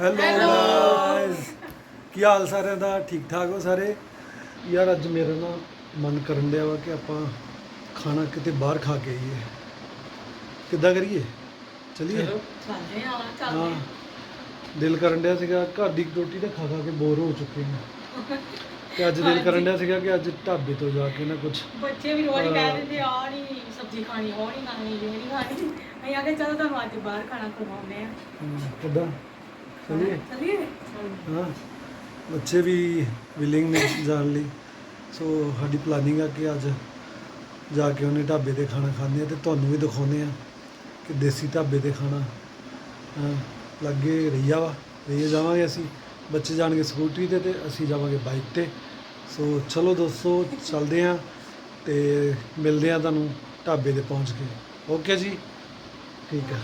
Hello guys ਕੀ ਹਾਲ ਸਾਰਿਆਂ ਦਾ? ਠੀਕ ਠਾਕ ਹੋ ਸਾਰੇ? ਯਾਰ ਅੱਜ ਮੇਰਾ ਨਾ ਮਨ ਕਰਨ ਡਿਆ ਵਾ ਕਿ ਆਪਾਂ ਖਾਣਾ ਕਿਤੇ ਬਾਹਰ ਖਾ ਕੇ ਆਈਏ। ਕਿੱਦਾਂ ਕਰੀਏ? ਚਲਿਏ? ਹਾਂ ਚੱਲਦੇ ਦਿਲ ਕਰਨ ਡਿਆ ਸੀਗਾ ਘਰ ਦੀ ਰੋਟੀ ਤਾਂ ਖਾ ਖਾ ਕੇ ਬੋਰ ਹੋ ਚੁੱਕੇ ਹਾਂ ਤੇ ਅੱਜ ਦਿਲ ਕਰਨ ਡਿਆ ਸੀਗਾ ਕਿ ਅੱਜ ਢਾਬੇ ਤੋਂ ਜਾ ਕੇ ਨਾ ਕੁਝ ਬੱਚੇ ਵੀ ਰੋਜ਼ ਕਹਿ ਦਿੰਦੇ ਆ ਨਹੀਂ ਸਬਜ਼ੀ ਖਾਣੀ ਉਹ ਨਹੀਂ ਖਾਣੀ ਇਹ ਨਹੀਂ ਖਾਣੀ। ਅਸੀਂ ਆਖਿਆ ਚਲੋ ਤੁਹਾਨੂੰ ਅੱਜ ਬਾਹਰ ਖਾਣਾ ਖਵਾਉਂਦੇ ਆ ਕਿੱਦਾਂ? ਚਲਿਏ ਚਲਿਏ ਹਾਂ ਬੱਚੇ ਵੀ ਵਿਲਿੰਗ ਨੇ ਜਾਣ ਲਈ ਸੋ ਸਾਡੀ ਪਲਾਨਿੰਗ ਆ ਕਿ ਅੱਜ ਜਾ ਕੇ ਉਹਨੇ ਢਾਬੇ ਤੇ ਖਾਣਾ ਖਾਂਦੇ ਆ ਤੇ ਤੁਹਾਨੂੰ ਵੀ ਦਿਖਾਉਂਦੇ ਆ ਕਿ ਦੇਸੀ ਢਾਬੇ ਤੇ ਖਾਣਾ ਹਾਂ, ਲੱਗੇ ਰਹੀਆ ਵਾ ਰਹੀਆ ਜਾਵਾਂਗੇ ਅਸੀਂ ਬੱਚੇ ਜਾਣਗੇ ਸਕੂਟਰੀ ਤੇ ਤੇ ਅਸੀਂ ਜਾਵਾਂਗੇ ਬਾਈਕ ਤੇ ਸੋ ਚਲੋ ਦੋਸਤੋ ਚੱਲਦੇ ਆ ਤੇ ਮਿਲਦੇ ਆ ਤੁਹਾਨੂੰ ਢਾਬੇ ਤੇ ਪਹੁੰਚ ਕੇ ਓਕੇ ਜੀ ਠੀਕ ਆ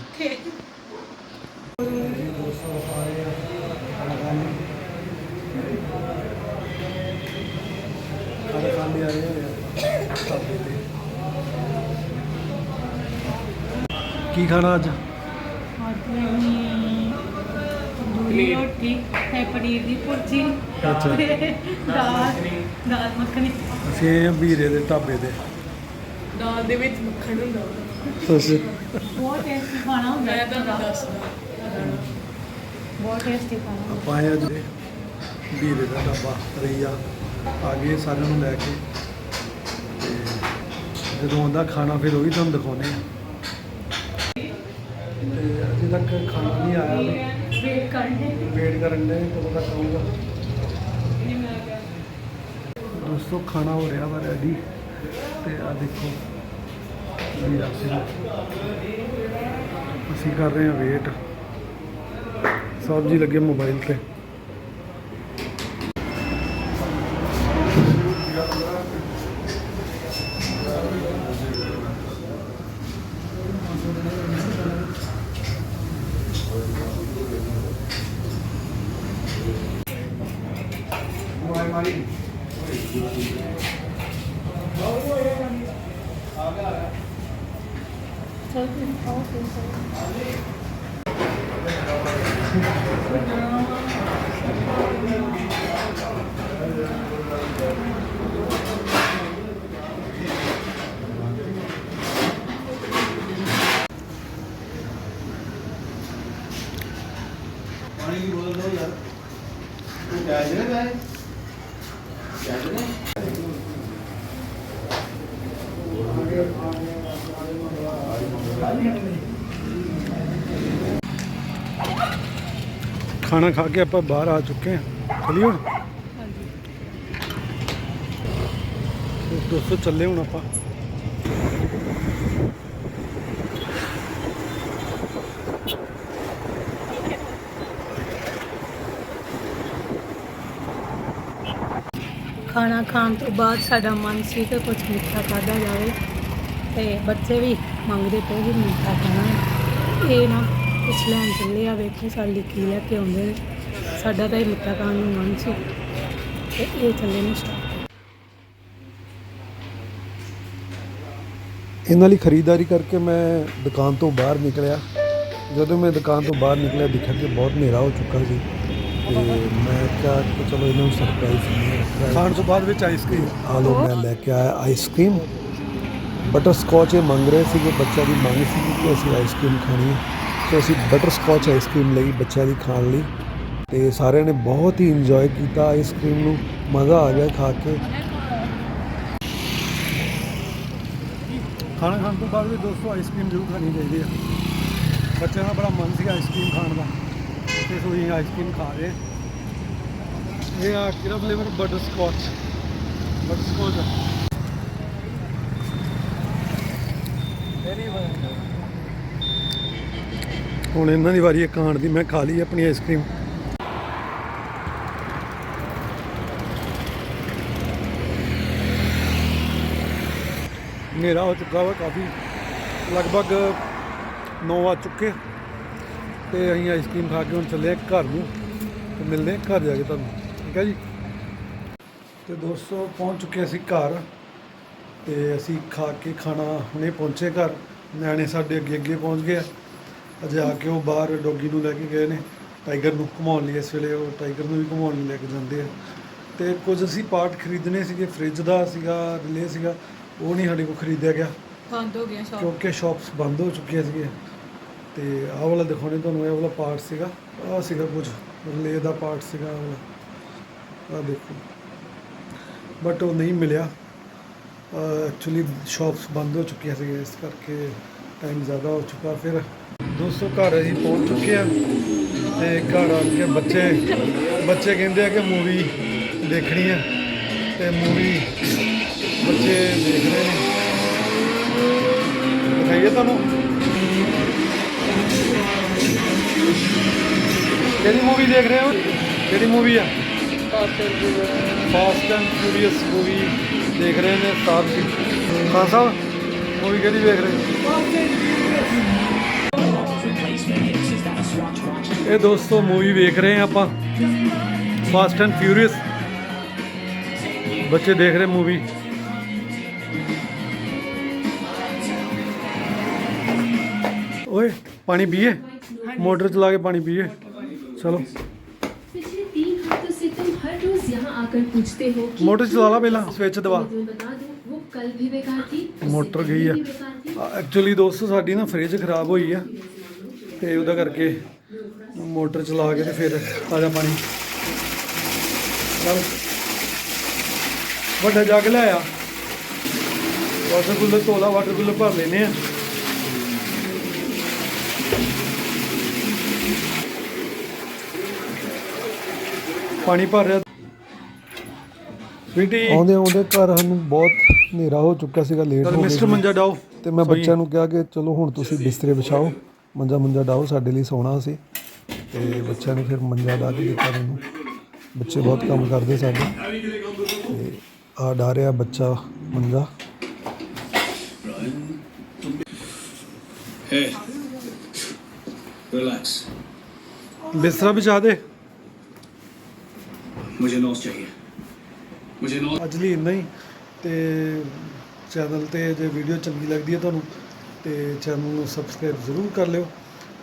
ਕੀ ਖਾਣਾ ਅੱਜ? ਤੰਦੂਰੀ ਰੋਟੀ ਤੇ ਪਨੀਰ ਦੀ ਭੁਰਜੀ। ਅੱਛਾ। ਤੇ ਦਾਲ ਦਾਲ ਮੱਖਣੀ। ਅਸੀਂ ਆਏ ਆ ਵੀਰੇ ਦੇ ਢਾਬੇ ਤੇ। ਦਾਲ ਦੇ ਵਿੱਚ ਮੱਖਣ ਹੁੰਦਾ। ਸੋਸੇ ਬਹੁਤ ਟੇਸਟੀ ਖਾਣਾ ਹੁੰਦਾ। ਹੈ ਤੁਹਾਨੂੰ ਦੱਸਦਾ। ਬਹੁਤ ਟੇਸਟੀ ਖਾਣਾ। ਹੁੰਦਾ ਆਪਾਂ ਆਏ ਅੱਜ ਵੀਰੇ ਦਾ ਢਾਬਾ ਰਈਆ। ਆ ਗਏ ਸਾਰਿਆਂ ਨੂੰ ਲੈ ਕੇ। ਤੇ ਜਦੋਂ ਆਉਂਦਾ ਖਾਣਾ ਫਿਰ ਉਹ ਵੀ ਤੁਹਾਨੂੰ ਦਿਖਾਉਨੇ ਆ। ਤੇ ਅਜੇ ਤੱਕ ਖਾਣਾ ਨਹੀਂ ਆਇਆ ਵੇਟ ਕਰਦੇ ਵੇਟ ਕਰਨ ਦੇ ਕਦੋਂ ਤੱਕ ਆਊਗਾ? ਦੋਸਤੋ ਖਾਣਾ ਹੋ ਰਿਹਾ ਵਾ ਰੈਡੀ ਤੇ ਆ ਦੇਖੋ ਵੀਰਾ ਸਿੰਘ ਅਸੀਂ ਕਰ ਰਹੇ ਹਾਂ ਵੇਟ ਸਾਹਿਬ ਜੀ ਲੱਗੇ ਮੋਬਾਈਲ ਤੇ। ਚਲ ਤੁਸੀਂ Thank you. ਖਾਣਾ ਖਾ ਕੇ ਆਪਾਂ ਬਾਹਰ ਆ ਚੁੱਕੇ ਹਾਂ। ਹੁਣ? ਹਾਂਜੀ। ਦੋਸਤੋ ਚੱਲੇ ਹੁਣ ਆਪਾਂ। ਖਾਣਾ ਖਾਣ ਤੋਂ ਬਾਅਦ ਸਾਡਾ ਮਨ ਸੀ ਕਿ ਕੁਝ ਮਿੱਠਾ ਖਾਧਾ ਜਾਵੇ ਤੇ ਬੱਚੇ ਵੀ ਮੰਗਦੇ ਪਏ ਵੀ ਮਿੱਠਾ ਖਾਣਾ। ਇਹ ਨਾ ਕੁਛ ਲੈਣ ਚੱਲੇ ਆ ਵੇਖੋ ਸਾਡੇ ਲਈ ਕੀ ਲੈ ਕੇ ਆਉਂਦੇ ਨੇ। ਸਾਡਾ ਤਾਂ ਇਹ ਮਿੱਠਾ ਖਾਣ ਨੂੰ ਮਨ ਸੀ। ਤੇ ਇਹ ਚੱਲੇ ਨੇ ਸ਼ਾਪ। ਇਹਨਾਂ ਲਈ ਖਰੀਦਦਾਰੀ ਕਰਕੇ ਮੈਂ ਦੁਕਾਨ ਤੋਂ ਬਾਹਰ ਨਿਕਲਿਆ। ਜਦੋਂ ਮੈਂ ਦੁਕਾਨ ਤੋਂ ਬਾਹਰ ਨਿਕਲਿਆ ਦੇਖਿਆ ਕਿ ਬਹੁਤ ਹਨੇਰਾ ਹੋ ਚੁੱਕਾ ਸੀ। ਤੇ ਮੈਂ ਕਿਹਾ ਕਿ ਚਲੋ ਇਹਨਾਂ ਨੂੰ ਸਰਪ੍ਰਾਈਜ਼ ਖਾਣ ਤੋਂ ਬਾਅਦ ਵਿੱਚ ਆਈਸਕ੍ਰੀਮ ਆ ਲੋ ਮੈਂ ਲੈ ਕੇ ਆਇਆ ਆਈਸਕ੍ਰੀਮ ਬਟਰ ਸਕੌਚ ਇਹ ਮੰਗ ਰਹੇ ਸੀਗੇ ਬੱਚਿਆਂ ਦੀ ਮੰਗ ਸੀ ਕਿ ਅਸੀਂ ਆਈਸਕ੍ਰੀਮ ਖਾਣੀ ਹੈ। ਸੋ ਅਸੀਂ ਬਟਰ ਸਕੌਚ ਆਈਸਕ੍ਰੀਮ ਲਈ ਬੱਚਿਆਂ ਦੀ ਖਾਣ ਲਈ ਤੇ ਸਾਰਿਆਂ ਨੇ ਬਹੁਤ ਹੀ ਇੰਜੋਏ ਕੀਤਾ ਆਈਸਕ੍ਰੀਮ ਨੂੰ। ਮਜ਼ਾ ਆ ਗਿਆ ਖਾ ਕੇ। ਖਾਣਾ ਖਾਣ ਤੋਂ ਬਾਅਦ ਵੀ ਦੋਸਤੋ ਆਈਸਕ੍ਰੀਮ ਜ਼ਰੂਰ ਖਾਣੀ ਚਾਹੀਦੀ ਹੈ ਬੱਚਿਆਂ ਦਾ ਬੜਾ ਮਨ ਸੀਗਾ ਆਈਸਕ੍ਰੀਮ ਖਾਣ ਦਾ। ਤੇ ਸੋ ਅਸੀਂ ਆਈਸਕ੍ਰੀਮ ਖਾ ਰਹੇ। ਇਹ ਆ ਕਿਹੜਾ flavour butterscotch butterscotch ਹੁਣ ਇਹਨਾਂ ਦੀ ਵਾਰੀ ਹੈ ਖਾਣ ਦੀ, ਮੈਂ ਖਾ ਲਈ ਆਪਣੀ ਆਈਸਕ੍ਰੀਮ ਹਨੇਰਾ ਹੋ ਚੁੱਕਾ ਵਾ ਕਾਫੀ, ਲਗਭਗ 9 ਵੱਜ ਚੁੱਕੇ। ਤੇ ਅਸੀਂ ਆਈਸਕ੍ਰੀਮ ਖਾ ਕੇ ਹੁਣ ਚੱਲੇ ਘਰ ਨੂੰ, ਤੇ ਮਿਲਦੇ ਘਰ ਜਾ ਕੇ ਤੁਹਾਨੂੰ, ਠੀਕ ਹੈ ਜੀ? ਤੇ ਦੋਸਤੋ, ਪਹੁੰਚ ਚੁੱਕੇ ਅਸੀਂ ਘਰ, ਤੇ ਅਸੀਂ ਖਾ ਕੇ ਖਾਣਾ ਹੁਣੇ ਪਹੁੰਚੇ ਘਰ। ਨਿਆਣੇ ਸਾਡੇ ਅੱਗੇ ਅੱਗੇ ਪਹੁੰਚ ਗਏ ਅਜੇ ਆ ਕੇ ਉਹ ਬਾਹਰ ਡੋਗੀ ਨੂੰ ਲੈ ਕੇ ਗਏ ਨੇ ਟਾਈਗਰ ਨੂੰ ਘੁਮਾਉਣ ਲਈ ਇਸ ਵੇਲੇ ਉਹ ਟਾਈਗਰ ਨੂੰ ਵੀ ਘੁਮਾਉਣ ਲਈ ਲੈ ਕੇ ਜਾਂਦੇ ਆ। ਤੇ ਕੁਝ ਅਸੀਂ ਪਾਰਟ ਖਰੀਦਣੇ ਸੀਗੇ ਫ੍ਰਿਜ ਦਾ ਸੀਗਾ ਰਿਲੇ ਸੀਗਾ ਉਹ ਨਹੀਂ ਸਾਡੇ ਕੋਲ ਖਰੀਦਿਆ ਗਿਆ। ਬੰਦ ਹੋ ਗਿਆ ਸ਼ਾਪ ਕਿਉਂਕਿ ਸ਼ਾਪਸ ਬੰਦ ਹੋ ਚੁੱਕੀਆਂ ਸੀਗੀਆਂ। ਤੇ ਆਹ ਵਾਲਾ ਦਿਖਾਉਣੇ ਤੁਹਾਨੂੰ ਇਹ ਵਾਲਾ ਪਾਰਟ ਸੀਗਾ ਆਹ ਸੀਗਾ ਕੁਝ ਰਿਲੇ ਦਾ ਪਾਰਟ ਸੀਗਾ ਆਹ ਵਾਲਾ। ਆਹ ਦੇਖੋ। ਬਟ ਉਹ ਨਹੀਂ ਮਿਲਿਆ। ਐਕਚੁਅਲੀ ਸ਼ਾਪਸ ਬੰਦ ਹੋ ਚੁੱਕੀਆਂ ਸੀਗੀਆਂ ਇਸ ਕਰਕੇ ਟਾਈਮ ਜ਼ਿਆਦਾ ਹੋ ਚੁੱਕਾ। ਫਿਰ ਦੋਸਤੋ ਘਰ ਅਸੀਂ ਪਹੁੰਚ ਚੁੱਕੇ ਆ ਤੇ ਘਰ ਆ ਕੇ ਬੱਚੇ ਬੱਚੇ ਕਹਿੰਦੇ ਆ ਕਿ ਮੂਵੀ ਦੇਖਣੀ ਆ ਤੇ ਮੂਵੀ ਬੱਚੇ ਦੇਖ ਰਹੇ ਨੇ। ਦਿਖਾਈਏ ਤੁਹਾਨੂੰ। ਕਿਹੜੀ ਮੂਵੀ ਦੇਖ ਰਹੇ ਹੋ? ਕਿਹੜੀ ਮੂਵੀ ਆ? ਫਾਸਟ ਐਂਡ ਫਿਊਰੀਅਸ ਮੂਵੀ ਦੇਖ ਰਹੇ ਨੇ ਸਾਹਿਬ ਜੀ। ਖਾਨ ਸਾਹਿਬ ਮੂਵੀ ਕਿਹੜੀ ਦੇਖ ਰਹੇ ਇਹ ਦੋਸਤੋ ਮੂਵੀ ਵੇਖ ਰਹੇ ਹਾਂ ਆਪਾਂ ਫਾਸਟ ਐਂਡ ਫਿਊਰੀਅਸ ਬੱਚੇ ਦੇਖ ਰਹੇ ਮੂਵੀ ਓਏ ਪਾਣੀ ਪੀਏ ਮੋਟਰ ਚਲਾ ਕੇ ਪਾਣੀ ਪੀਏ ਚਲੋ पिछले तीन हफ्तों से तुम हर रोज यहाँ आकर पूछते हो कि मोटर चला ला पहला, स्विच दबा। मैं तुम्हें बता दूं वो कल भी बेकार थी उससे ਮੋਟਰ पहले ਗਈ ਆ भी बेकार थी ਐਕਚੁਅਲੀ ਦੋਸਤੋ ਸਾਡੀ ਨਾ ਫ੍ਰਿਜ ਖਰਾਬ ਹੋਈ ਆ ਤੇ ਉਹਦਾ ਕਰਕੇ ਮੋਟਰ ਚਲਾ ਕੇ ਤੇ ਫਿਰ ਤਾਜ਼ਾ ਪਾਣੀ ਚੱਲ। ਵੱਡਾ ਜੱਗ ਲੈ ਆ। ਵਾਟਰ ਕੂਲਰ ਤੋਲਾ ਵਾਟਰ ਕੂਲਰ ਭਰ ਲੈਨੇ ਆ। ਪਾਣੀ ਭਰ ਰਿਹਾ। ਸਵੀਟੀ ਆਉਂਦੇ ਆਉਂਦੇ ਘਰ ਸਾਨੂੰ ਬਹੁਤ ਹਨੇਰਾ ਹੋ ਚੁੱਕਾ ਸੀਗਾ ਲੇਟ ਹੋ ਮਿਸਟਰ ਗਏ ਮੰਜਾ ਡਾਓ। ਤੇ ਮੈਂ। ਬੱਚਿਆਂ ਨੂੰ ਕਿਹਾ ਕਿ ਚਲੋ ਹੁਣ ਤੁਸੀਂ ਬਿਸਤਰੇ ਵਿਛਾਓ। ਮੰਜਾ ਮੰਜਾ ਡਾਓ ਸਾਡੇ ਲਈ ਸੌਣਾ ਸੀ ਤੇ ਬੱਚਿਆਂ ਨੇ ਫਿਰ ਮੰਜਾ ਡਾ ਕੇ ਦਿੱਤਾ ਮੈਨੂੰ ਬੱਚੇ ਬਹੁਤ ਕੰਮ ਕਰਦੇ ਸਾਡੇ ਤੇ ਆ ਡਾ ਰਿਹਾ ਬੱਚਾ ਮੰਜਾ Hey, relax. ਬਿਸਤਰਾ ਵਿਛਾ ਦੇ मुझे नोज चाहिए मुझे नोज ਅੱਜ ਲਈ ਇੰਨਾ ਹੀ ਤੇ ਚੈਨਲ ਤੇ ਜੇ ਵੀਡੀਓ ਚੰਗੀ ਲੱਗਦੀ ਹੈ ਤੁਹਾਨੂੰ ਤੇ ਚੈਨਲ ਨੂੰ ਸਬਸਕ੍ਰਾਈਬ ਜ਼ਰੂਰ ਕਰ ਲਿਓ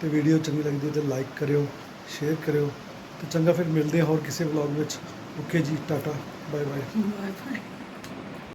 ਤੇ ਵੀਡੀਓ ਚੰਗੀ ਲੱਗਦੀ ਹੈ ਤੇ ਲਾਈਕ ਕਰਿਓ, ਸ਼ੇਅਰ ਕਰਿਓ ਤੇ ਚੰਗਾ ਫਿਰ ਮਿਲਦੇ ਹਾਂ ਹੋਰ ਕਿਸੇ ਵਲੌਗ ਵਿੱਚ। Okay ji, tata bye bye bye bye